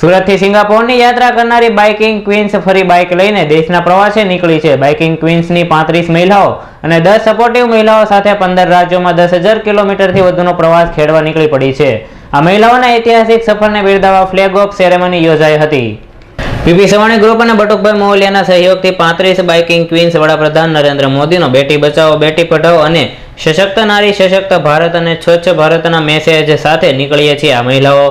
સુરતથી સિંગાપોરની યાત્રા કરનારી બાઇકિંગ ક્વીન્સ ફરી બાઇક લઈને દેશના પ્રવાસે નીકળી છે. બાઇકિંગ ક્વીન્સની પાંત્રીસ મહિલાઓ અને દસ સપોર્ટિવ મહિલાઓ સાથે પંદર રાજ્યોમાં દસ હજાર કિલોમીટરથી વધુનો પ્રવાસ ખેડવા નીકળી પડી છે. આ મહિલાઓના ઐતિહાસિક સફરને બિરદાવવા ફ્લેગ ઓફ સેરેમની યોજાઈ હતી. પીપી સવાણી ગ્રુપ અને બટુકભાઈ મોહલિયાના સહયોગથી પાંત્રીસ બાઇકિંગ ક્વીન્સ વડાપ્રધાન નરેન્દ્ર મોદીનો બેટી બચાવો, બેટી પઢાઓ અને સશક્ત નારી, સશક્ત ભારત અને સ્વચ્છ ભારતના મેસેજ સાથે નીકળીએ છીએ આ મહિલાઓ.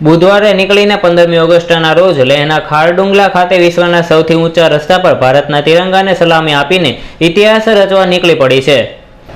બુધવારે નીકળીને પંદરમી ઓગસ્ટના રોજ લેહના ખારડુંગલા ખાતે વિશ્વના સૌથી ઊંચા રસ્તા પર ભારતના તિરંગાને સલામી આપીને ઇતિહાસ રચવા નીકળી પડી છે.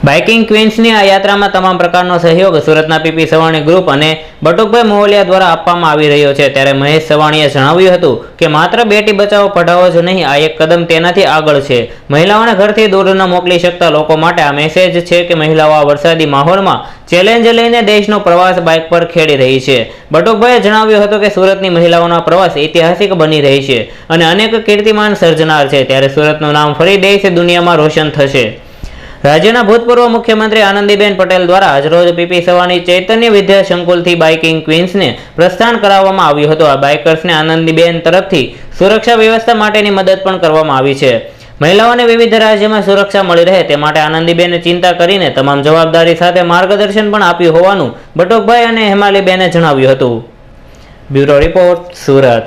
બાઇકિંગ ક્વીન્સની આ યાત્રામાં તમામ પ્રકારનો સહયોગ સુરતના પીપી સવાણી ગ્રુપ અને બટુકભાઈ મોહલિયા દ્વારા આપવામાં આવી રહ્યો છે. ત્યારે મહેશ સવાણીએ જણાવ્યું હતું કે, માત્ર બેટી બચાવો, પઢાવો જ નહીં, આ એક કદમ તેનાથી આગળ છે. મહિલાઓને ઘરથી દૂર ન મોકલી શકતા લોકો માટે આ મેસેજ છે કે, મહિલાઓ આ વરસાદી માહોલમાં ચેલેન્જ લઈને દેશનો પ્રવાસ બાઇક પર ખેડી રહી છે. બટુકભાઈએ જણાવ્યું હતું કે, સુરતની મહિલાઓનો પ્રવાસ ઐતિહાસિક બની રહી છે અને અનેક કીર્તિમાન સર્જનાર છે. ત્યારે સુરતનું નામ ફરી દેશ દુનિયામાં રોશન થશે. રાજ્યના ભૂતપૂર્વ મુખ્યમંત્રી આનંદીબેન પટેલ દ્વારા આજરોજ પીપી સવાની ચૈતન્ય વિદ્યા સંકુલથી બાઇકિંગ ક્વીન્સને પ્રસ્થાન કરાવવામાં આવ્યું હતું. આ બાઇકર્સને આનંદીબેન તરફથી સુરક્ષા વ્યવસ્થા માટેની મદદ પણ કરવામાં આવી છે. મહિલાઓને વિવિધ રાજ્યમાં સુરક્ષા મળી રહે તે માટે આનંદીબેને ચિંતા કરીને તમામ જવાબદારી સાથે માર્ગદર્શન પણ આપ્યું હોવાનું બટોકભાઈ અને હેમાલીબેને જણાવ્યું હતું. Bureau report, Surat.